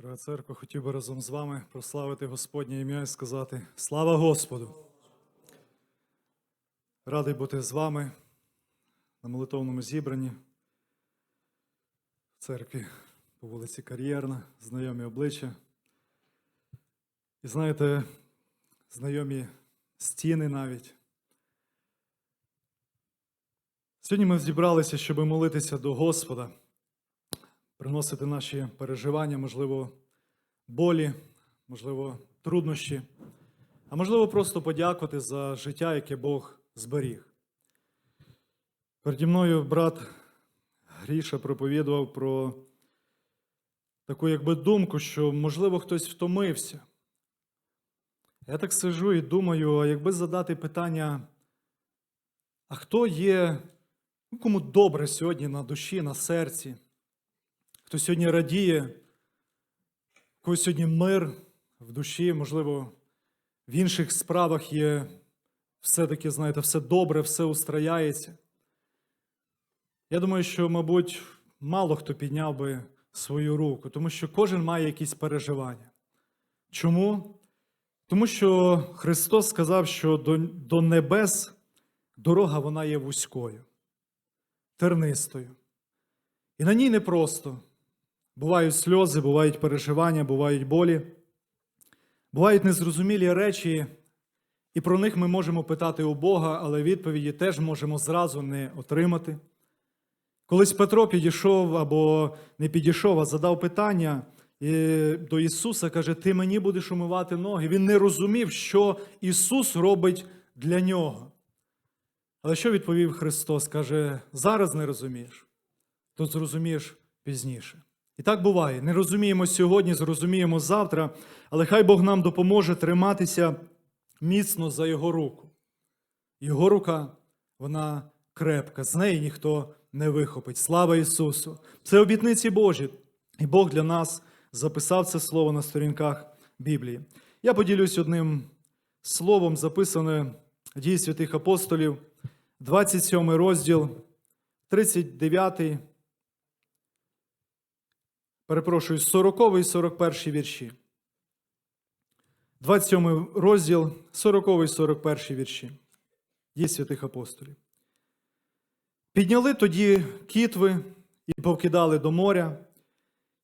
Дорога церква, хотів би разом з вами прославити Господнє ім'я і сказати Слава Господу! Радий бути з вами на молитовному зібранні в церкві по вулиці Кар'єрна, знайомі обличчя. І знаєте, знайомі стіни навіть. Сьогодні ми зібралися, щоб молитися до Господа, приносити наші переживання, можливо, болі, можливо, труднощі, а можливо, просто подякувати за життя, яке Бог зберіг. Переді мною брат Гріша проповідував про таку якби думку, що, можливо, хтось втомився. Я так сижу і думаю, а якби задати питання, а хто є, ну, кому добре сьогодні на душі, на серці, хто сьогодні радіє, когось сьогодні мир в душі, можливо, в інших справах є все-таки, знаєте, все добре, все устрояється. Я думаю, що, мабуть, мало хто підняв би свою руку, тому що кожен має якісь переживання. Чому? Тому що Христос сказав, що до, до небес дорога вона є вузькою, тернистою. І на ній непросто. Бувають сльози, бувають переживання, бувають болі, бувають незрозумілі речі, і про них ми можемо питати у Бога, але відповіді теж можемо зразу не отримати. Колись Петро підійшов або не підійшов, а задав питання і до Ісуса, каже: Ти мені будеш умивати ноги. Він не розумів, що Ісус робить для нього. Але що відповів Христос? Каже: зараз не розумієш, то зрозумієш пізніше. І так буває. Не розуміємо сьогодні, зрозуміємо завтра, але хай Бог нам допоможе триматися міцно за Його руку. Його рука, вона крепка, з неї ніхто не вихопить. Слава Ісусу! Це обітниці Божі, і Бог для нас записав це слово на сторінках Біблії. Я поділюсь одним словом, записане дії святих апостолів, 27 розділ, 39, перепрошую, 40 і 41 вірші. 27 розділ, 40 і 41 вірші. Дії святих апостолів. Підняли тоді кітви і повкидали до моря,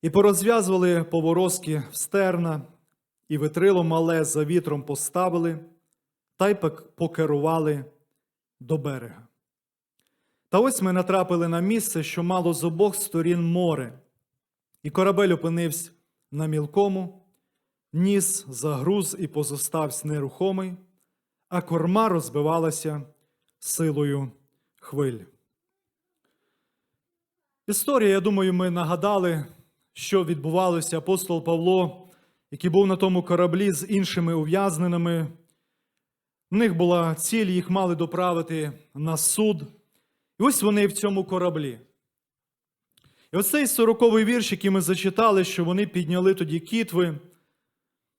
і порозв'язували поворозки в стерна, і витрило мале за вітром поставили, та й покерували до берега. Та ось ми натрапили на місце, що мало з обох сторін море, і корабель опинився на мілкому, ніс загруз і позостався нерухомий, а корма розбивалася силою хвиль. Історія, я думаю, ми нагадали, що відбувалося апостол Павло, який був на тому кораблі з іншими ув'язненими. В них була ціль, їх мали доправити на суд. І ось вони в цьому кораблі. І оцей сороковий вірш, який ми зачитали, що вони підняли тоді кітви,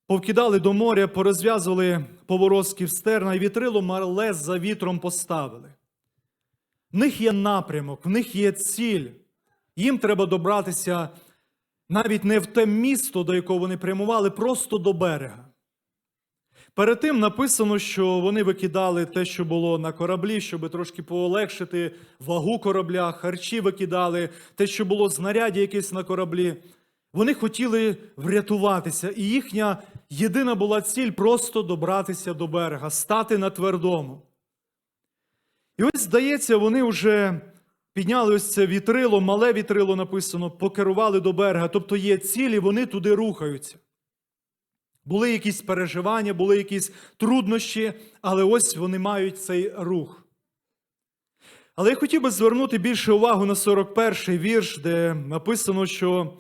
повкидали до моря, порозв'язували поворозки стерна і вітрило мале за вітром поставили. В них є напрямок, в них є ціль. Їм треба добратися навіть не в те місто, до якого вони прямували, просто до берега. Перед тим написано, що вони викидали те, що було на кораблі, щоб трошки полегшити вагу корабля, харчі викидали, те, що було знаряддя якесь на кораблі. Вони хотіли врятуватися, і їхня єдина була ціль просто добратися до берега, стати на твердому. І ось, здається, вони вже підняли ось це вітрило, мале вітрило написано, покерували до берега. Тобто є цілі, вони туди рухаються. Були якісь переживання, були якісь труднощі, але ось вони мають цей рух. Але я хотів би звернути більше увагу на 41-й вірш, де написано, що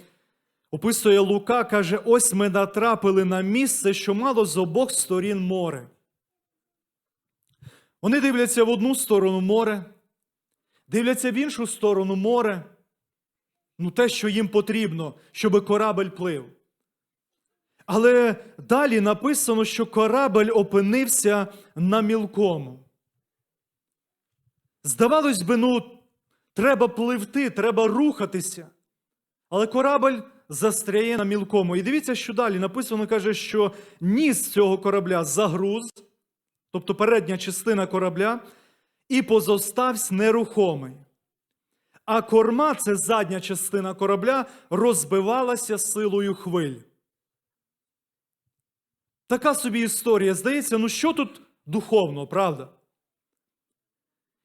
описує Лука, каже: ось ми натрапили на місце, що мало з обох сторін море. Вони дивляться в одну сторону море, дивляться в іншу сторону море. Ну, те, що їм потрібно, щоб корабль плив. Але далі написано, що корабль опинився на мілкому. Здавалось би, ну, треба пливти, треба рухатися. Але корабль застряє на мілкому. І дивіться, що далі написано каже, що ніс цього корабля загруз, тобто передня частина корабля, і позоставсь нерухомий. А корма, це задня частина корабля, розбивалася силою хвиль. Така собі історія. Здається, ну що тут духовно, правда?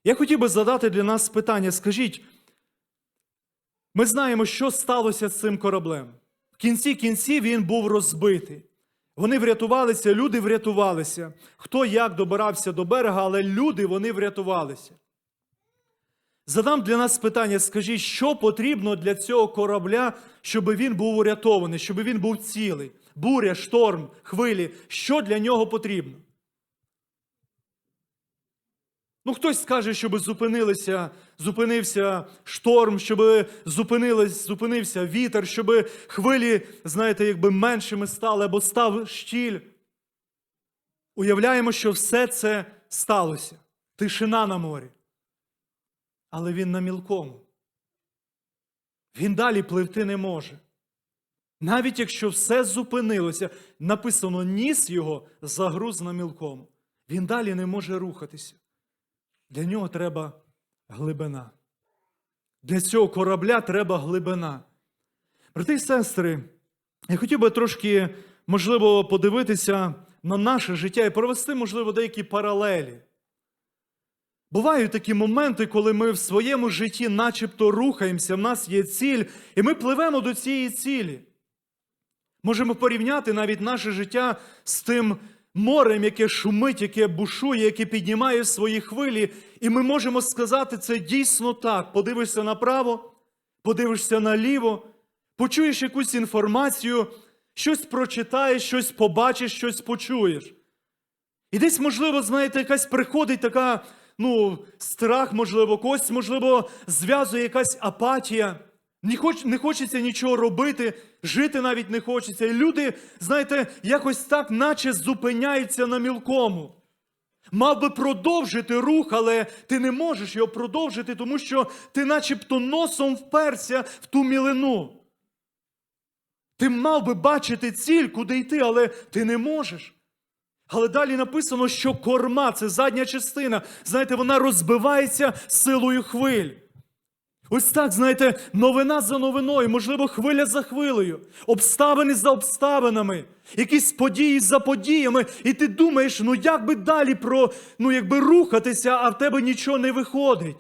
Я хотів би задати для нас питання: скажіть, ми знаємо, що сталося з цим кораблем. В кінці кінці він був розбитий. Вони врятувалися, люди врятувалися. Хто як добирався до берега, але люди вони врятувалися. Задам для нас питання: скажіть, що потрібно для цього корабля, щоб він був урятований, щоб він був цілий? Буря, шторм, хвилі. Що для нього потрібно? Ну, хтось скаже, щоб зупинилися, зупинився шторм, щоб зупинився вітер, щоб хвилі, знаєте, якби меншими стали або став щіль. Уявляємо, що все це сталося. Тишина на морі. Але він на мілкому. Він далі пливти не може. Навіть якщо все зупинилося, написано ніс його загруз на мілкому. Він далі не може рухатися. Для нього треба глибина. Для цього корабля треба глибина. Брати і сестри, я хотів би трошки, можливо, подивитися на наше життя і провести, можливо, деякі паралелі. Бувають такі моменти, коли ми в своєму житті начебто рухаємося, в нас є ціль, і ми пливемо до цієї цілі. Можемо порівняти навіть наше життя з тим морем, яке шумить, яке бушує, яке піднімає свої хвилі. І ми можемо сказати, це дійсно так. Подивишся направо, подивишся наліво, почуєш якусь інформацію, щось прочитаєш, щось побачиш, щось почуєш. І десь, можливо, знаєте, якась приходить така, ну, страх, можливо, когось, можливо, зв'язує якась апатія. Не, хоч, не хочеться нічого робити, жити навіть не хочеться. І люди, знаєте, якось так, наче зупиняються на мілкому. Мав би продовжити рух, але ти не можеш його продовжити, тому що ти начебто носом вперся в ту мілину. Ти мав би бачити ціль, куди йти, але ти не можеш. Але далі написано, що корма це задня частина. Знаєте, вона розбивається силою хвиль. Ось так, знаєте, новина за новиною, можливо, хвиля за хвилею, обставини за обставинами, якісь події за подіями, і ти думаєш, ну як би далі про, ну якби рухатися, а в тебе нічого не виходить.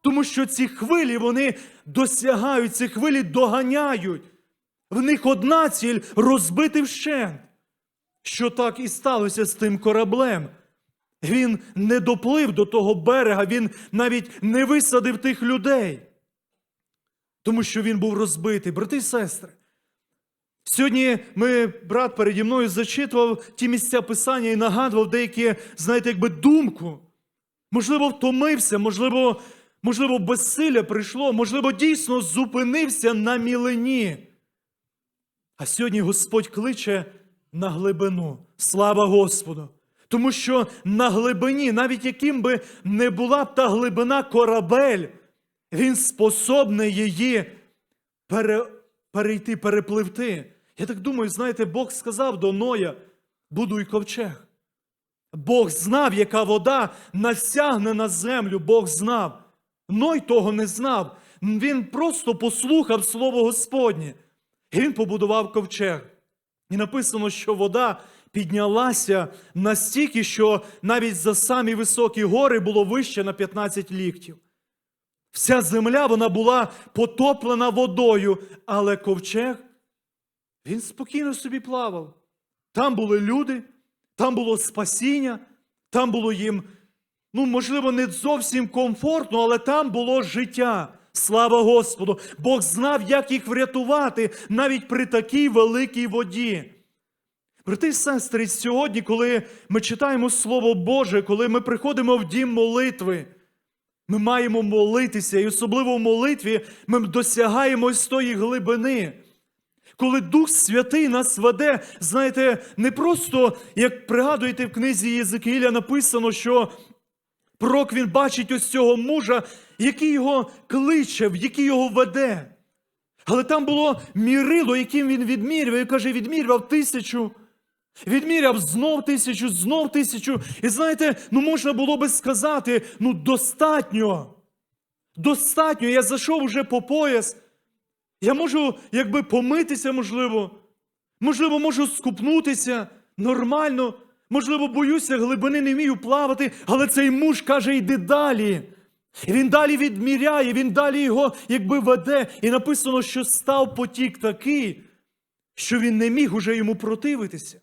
Тому що ці хвилі, вони досягають, ці хвилі доганяють. В них одна ціль розбити вщент. Що так і сталося з тим кораблем. Він не доплив до того берега, він навіть не висадив тих людей, тому що він був розбитий, брати і сестри. Сьогодні ми, брат переді мною зачитував ті місця писання і нагадував деякі, знаєте, якби думку. Можливо, втомився, можливо, можливо, безсилля прийшло, можливо, дійсно зупинився на мілині. А сьогодні Господь кличе на глибину. Слава Господу! Тому що на глибині, навіть яким би не була б та глибина корабель, він способний її пере, перейти, перепливти. Я так думаю, знаєте, Бог сказав до Ноя, будуй ковчег. Бог знав, яка вода насягне на землю, Бог знав. Ной того не знав. Він просто послухав Слово Господнє. І він побудував ковчег. І написано, що вода піднялася настільки, що навіть за самі високі гори було вище на 15 ліктів. Вся земля вона була потоплена водою, але ковчег, він спокійно собі плавав. Там були люди, там було спасіння, там було їм, ну, можливо, не зовсім комфортно, але там було життя. Слава Господу! Бог знав, як їх врятувати навіть при такій великій воді. Брати і сестри, сьогодні, коли ми читаємо Слово Боже, коли ми приходимо в дім молитви, ми маємо молитися, і особливо в молитві ми досягаємо ось тої глибини. Коли Дух Святий нас веде, знаєте, не просто, як пригадуєте в книзі Єзекіїля написано, що пророк він бачить ось цього мужа, який його кличе, який його веде. Але там було мірило, яким він відмірював. Він каже, відмірював тисячу, відміряв знов тисячу, знов тисячу. І знаєте, ну можна було би сказати, ну достатньо. Достатньо. Я зайшов уже по пояс. Я можу, якби помитися, можливо. Можливо, можу скупнутися нормально. Можливо, боюся, глибини не вмію плавати, але цей муж каже, йди далі. Він далі відміряє, він далі його якби веде. І написано, що став потік такий, що він не міг уже йому противитися.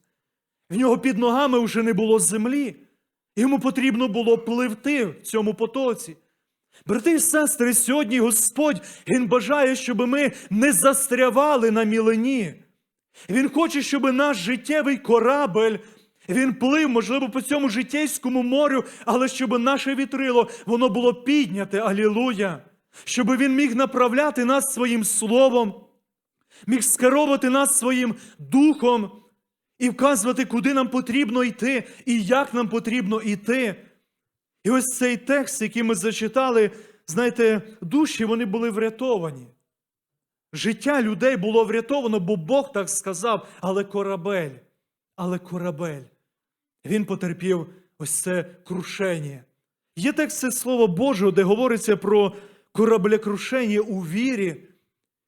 В нього під ногами вже не було землі. Йому потрібно було пливти в цьому потоці. Брати і сестри, сьогодні Господь Він бажає, щоб ми не застрявали на мілені. Він хоче, щоб наш життєвий корабель він плив, можливо, по цьому життєйському морю, але щоб наше вітрило воно було підняте, алілуя, щоб він міг направляти нас своїм словом, міг скеровувати нас своїм духом і вказувати, куди нам потрібно йти і як нам потрібно йти. І ось цей текст, який ми зачитали, знаєте, душі вони були врятовані. Життя людей було врятовано, бо Бог так сказав, але корабель, але корабель. Він потерпів ось це крушення. Є текст Слова Божого, де говориться про кораблекрушення у вірі,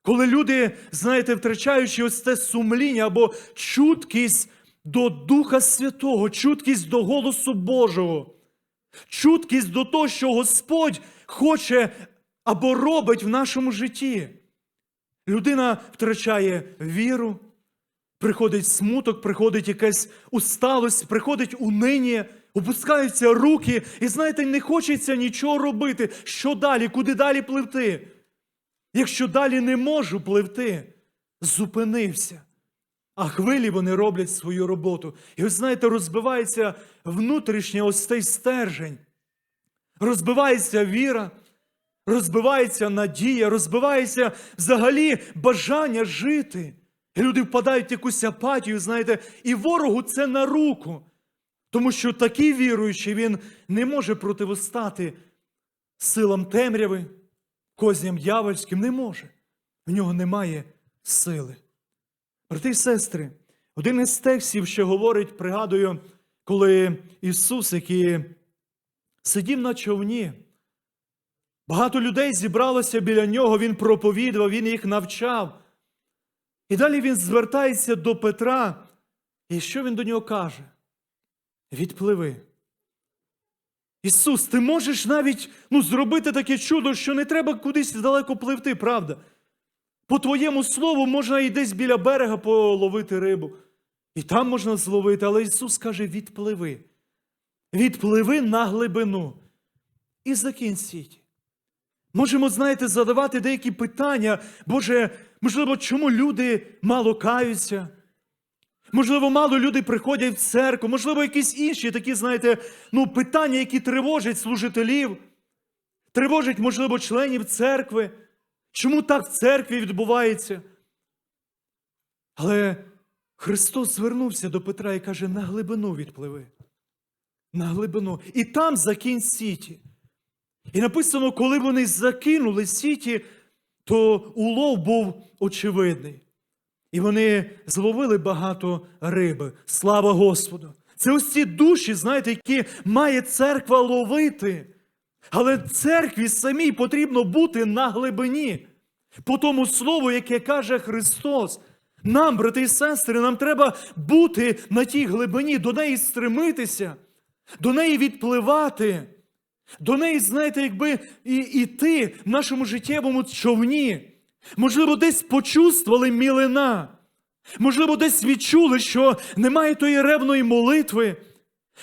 коли люди, знаєте, втрачаючи ось це сумління або чуткість до Духа Святого, чуткість до голосу Божого, чуткість до того, що Господь хоче або робить в нашому житті. Людина втрачає віру, приходить смуток, приходить якась усталость, приходить унині, опускаються руки, і знаєте, не хочеться нічого робити. Що далі? Куди далі пливти? Якщо далі не можу пливти, зупинився. А хвилі вони роблять свою роботу. І ви знаєте, розбивається внутрішній ось цей стержень. Розбивається віра, розбивається надія, розбивається взагалі бажання жити. І люди впадають в якусь апатію, знаєте, і ворогу це на руку. Тому що такий віруючий він не може противостати силам темряви, козням дьявольським, не може. В нього немає сили. Брати і сестри, один із текстів, що говорить, пригадую, коли Ісус, який сидів на човні, багато людей зібралося біля нього, Він проповідував, Він їх навчав. І далі він звертається до Петра, і що він до нього каже? Відпливи. Ісус, ти можеш навіть ну, зробити таке чудо, що не треба кудись далеко пливти, правда? По твоєму слову можна і десь біля берега половити рибу. І там можна зловити, але Ісус каже: відпливи. Відпливи на глибину. І закинь сіть. Можемо, знаєте, задавати деякі питання. Боже, можливо, чому люди мало каються? Можливо, мало люди приходять в церкву, можливо, якісь інші такі, знаєте, ну, питання, які тривожать служителів, тривожать, можливо, членів церкви. Чому так в церкві відбувається? Але Христос звернувся до Петра і каже: на глибину відпливи. На глибину. І там закинь сіті. І написано, коли вони закинули сіті, то улов був очевидний. І вони зловили багато риби. Слава Господу! Це ось ці душі, знаєте, які має церква ловити. Але церкві самій потрібно бути на глибині. По тому слову, яке каже Христос. Нам, брати і сестри, нам треба бути на тій глибині, до неї стремитися, до неї відпливати. До неї, знаєте, якби і, іти в нашому життєвому човні. Можливо, десь почувствували мілина. Можливо, десь відчули, що немає тої ревної молитви.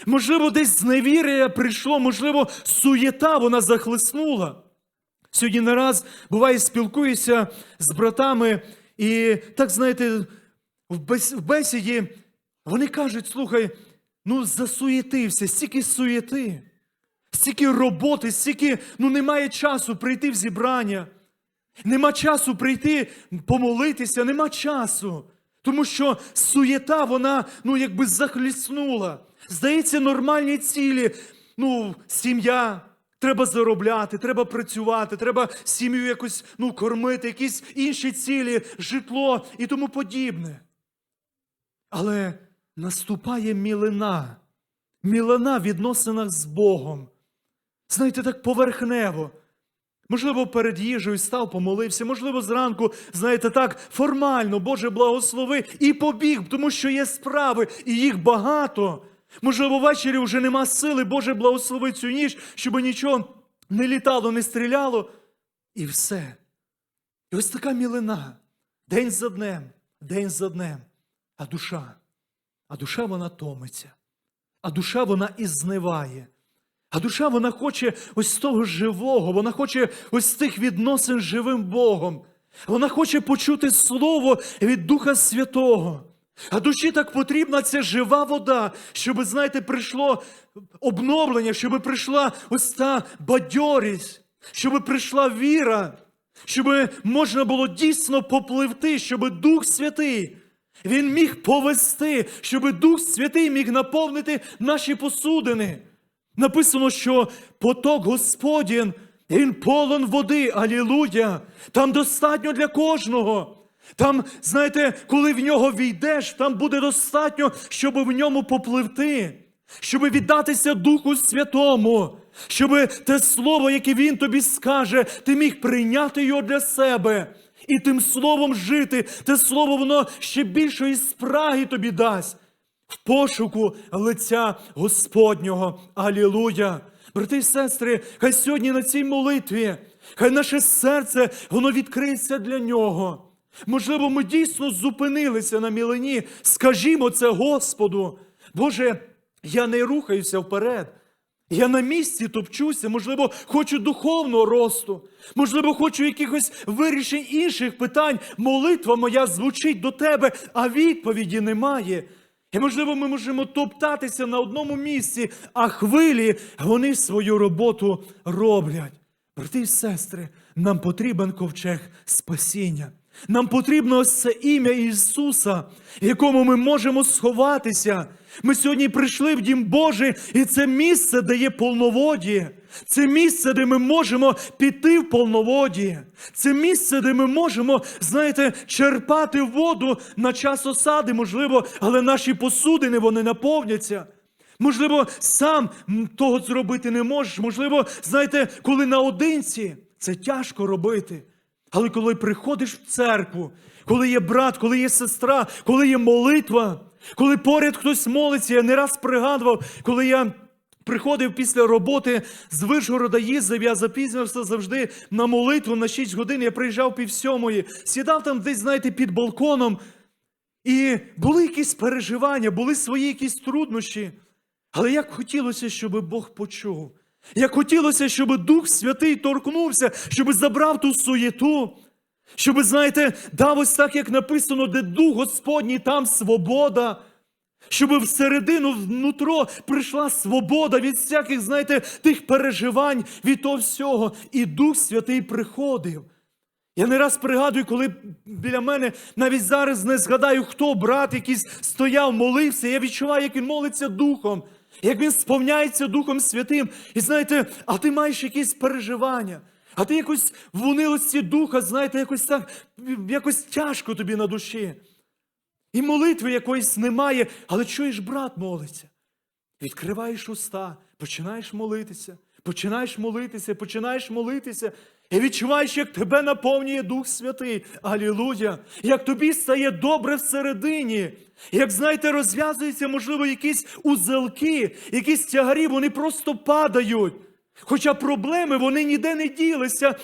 Можливо, десь зневір'я прийшло, можливо, суєта вона захлеснула. Сьогодні не раз буває, спілкуюся з братами, і так, знаєте, в бесіді вони кажуть: слухай, ну засуєтився, стільки суєти. Стільки роботи, стільки ну, немає часу прийти в зібрання. Нема часу прийти помолитися, нема часу. Тому що суєта, вона ну, якби захліснула. Здається, нормальні цілі. Ну, сім'я, Треба заробляти, треба працювати, треба сім'ю якось ну, кормити, якісь інші цілі, житло і тому подібне. Але наступає мілина, мілина в відносинах з Богом. Знаєте, так поверхнево. Можливо, перед їжею став, помолився, можливо, зранку, знаєте, так, формально, Боже, благослови, і побіг, тому що є справи, і їх багато. Можливо, ввечері вже нема сили, Боже, благослови цю ніч, щоб нічого не літало, не стріляло. І все. І ось така мілина. День за днем, день за днем. А душа, а душа вона томиться, а душа вона і зниває. А душа вона хоче ось того живого, вона хоче ось тих відносин з живим Богом. Вона хоче почути слово від Духа Святого. А душі так потрібна ця жива вода, щоб, знаєте, прийшло обновлення, щоб прийшла ось та бадьорість, щоб прийшла віра, щоб можна було дійсно попливти, щоб Дух Святий він міг повести, щоб Дух Святий міг наповнити наші посудини. Написано, що поток Господін, він полон води, алілуя. Там достатньо для кожного. Там, знаєте, коли в нього війдеш, там буде достатньо, щоб в ньому попливти, щоб віддатися Духу Святому, щоб те слово, яке він тобі скаже, ти міг прийняти його для себе і тим словом жити. Те слово, воно ще більшої спраги тобі дасть в пошуку лиця Господнього. Алілуя! Брати і сестри, хай сьогодні на цій молитві, хай наше серце, воно відкриється для нього. Можливо, ми дійсно зупинилися на мілині. Скажімо це Господу. Боже, я не рухаюся вперед. Я на місці топчуся, можливо, хочу духовного росту, можливо, хочу якихось вирішень інших питань. Молитва моя звучить до тебе, а відповіді немає. І, можливо, ми можемо топтатися на одному місці, а хвилі вони свою роботу роблять. Брати і сестри, нам потрібен ковчег спасіння. Нам потрібно ось це ім'я Ісуса, якому ми можемо сховатися. Ми сьогодні прийшли в Дім Божий, і це місце, де є полноводіє. Це місце, де ми можемо піти в полноводіє. Це місце, де ми можемо, знаєте, черпати воду на час осади, можливо, але наші посудини вони наповняться. Можливо, сам того зробити не можеш. Можливо, знаєте, коли наодинці, це тяжко робити. Але коли приходиш в церкву, коли є брат, коли є сестра, коли є молитва, коли поряд хтось молиться, я не раз пригадував, коли я приходив після роботи з Вишгорода, їздив, я запізнився завжди на молитву на 6 годин, я приїжджав пів сьомої, сідав там десь, знаєте, під балконом. І були якісь переживання, були свої якісь труднощі. Але як хотілося, щоб Бог почув. Як хотілося, щоб Дух Святий торкнувся, щоб забрав ту суєту, щоб, знаєте, дав ось так, як написано, де Дух Господній, там свобода. Щоб всередину, внутро прийшла свобода від всяких, знаєте, тих переживань, від того всього. І Дух Святий приходив. Я не раз пригадую, коли біля мене навіть зараз не згадаю, хто брат якийсь стояв, молився. Я відчуваю, як він молиться духом, як він сповняється Духом Святим. І знаєте, а ти маєш якісь переживання, а ти якось в унилості духа, знаєте, якось так, якось тяжко тобі на душі. І молитви якоїсь немає, але чуєш, брат молиться. Відкриваєш уста, починаєш молитися, починаєш молитися, починаєш молитися, і відчуваєш, як тебе наповнює Дух Святий. Алілуя! Як тобі стає добре всередині. Як, знаєте, розв'язуються, можливо, якісь узелки, якісь тягарі, вони просто падають. Хоча проблеми вони ніде не ділися,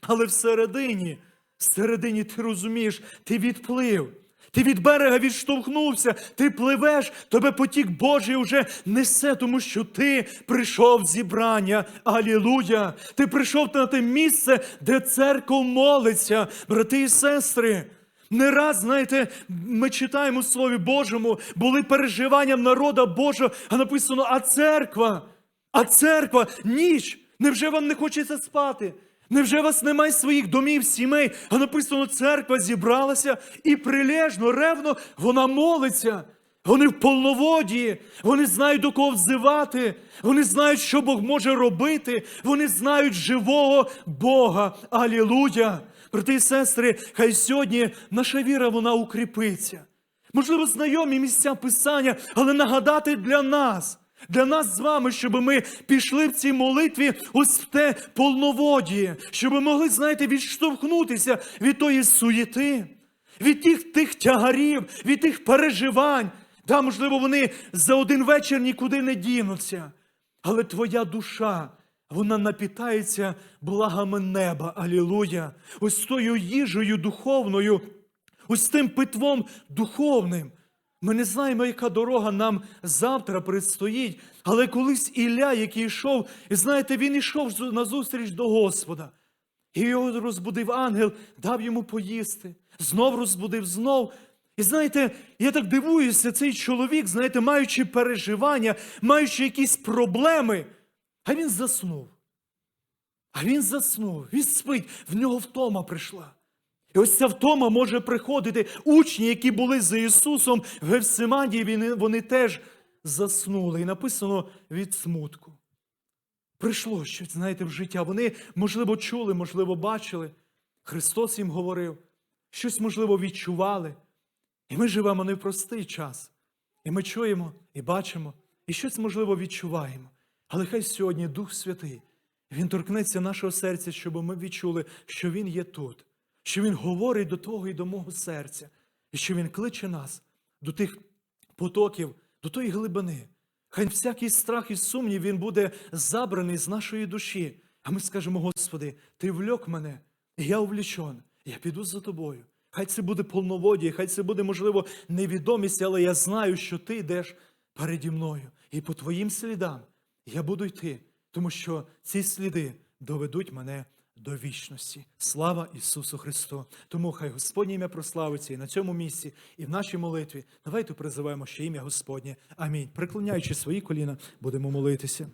але всередині, всередині ти розумієш, ти відплив. Ти від берега відштовхнувся, ти пливеш, тебе потік Божий уже несе, тому що ти прийшов в зібрання. Алілуя! Ти прийшов на те місце, де церква молиться, брати і сестри. Не раз, знаєте, ми читаємо Слові Божому, були переживання народа Божого, а написано, а церква, а церква, ніч. Невже вам не хочеться спати? Невже вас немає своїх домів, сімей? А написано, церква зібралася і прилежно, ревно вона молиться. Вони в полноводі, вони знають до кого взивати, вони знають, що Бог може робити, вони знають живого Бога. Алілуя! Брати і сестри, хай сьогодні наша віра вона укріпиться. Можливо, знайомі місця Писання, але нагадати для нас, для нас з вами, щоб ми пішли в цій молитві ось в те полноводіє, щоб ми могли, знаєте, відштовхнутися від тої суєти, від тих тих тягарів, від тих переживань. Да, можливо, вони за один вечір нікуди не дінуться. Але твоя душа, вона напітається благами неба. Алілуя! Ось тою їжею духовною, ось тим питвом духовним. Ми не знаємо, яка дорога нам завтра предстоїть, але колись Ілля, який йшов, і знаєте, він йшов назустріч до Господа. І його розбудив ангел, дав йому поїсти, знов розбудив, знов. І знаєте, я так дивуюся, цей чоловік, знаєте, маючи переживання, маючи якісь проблеми, а він заснув. А він заснув, він спить, в нього втома прийшла. І ось ця втома може приходити. Учні, які були за Ісусом в Гевсиманії, вони, теж заснули. І написано від смутку. Прийшло щось, знаєте, в життя. Вони, можливо, чули, можливо, бачили. Христос їм говорив, щось, можливо, відчували. І ми живемо не в простий час. І ми чуємо, і бачимо, і щось, можливо, відчуваємо. Але хай сьогодні Дух Святий, Він торкнеться нашого серця, щоб ми відчули, що Він є тут, що Він говорить до того і до мого серця, і що Він кличе нас до тих потоків, до тої глибини. Хай всякий страх і сумнів він буде забраний з нашої душі. А ми скажемо, Господи, Ти вльок мене, і я увлічен, я піду за тобою. Хай це буде повноводія, хай це буде, можливо, невідомість, але я знаю, що ти йдеш переді мною. І по твоїм слідам я буду йти, тому що ці сліди доведуть мене до вічності. Слава Ісусу Христу! Тому хай Господнє ім'я прославиться і на цьому місці, і в нашій молитві. Давайте призиваємо ще ім'я Господнє. Амінь. Приклоняючи свої коліна, будемо молитися.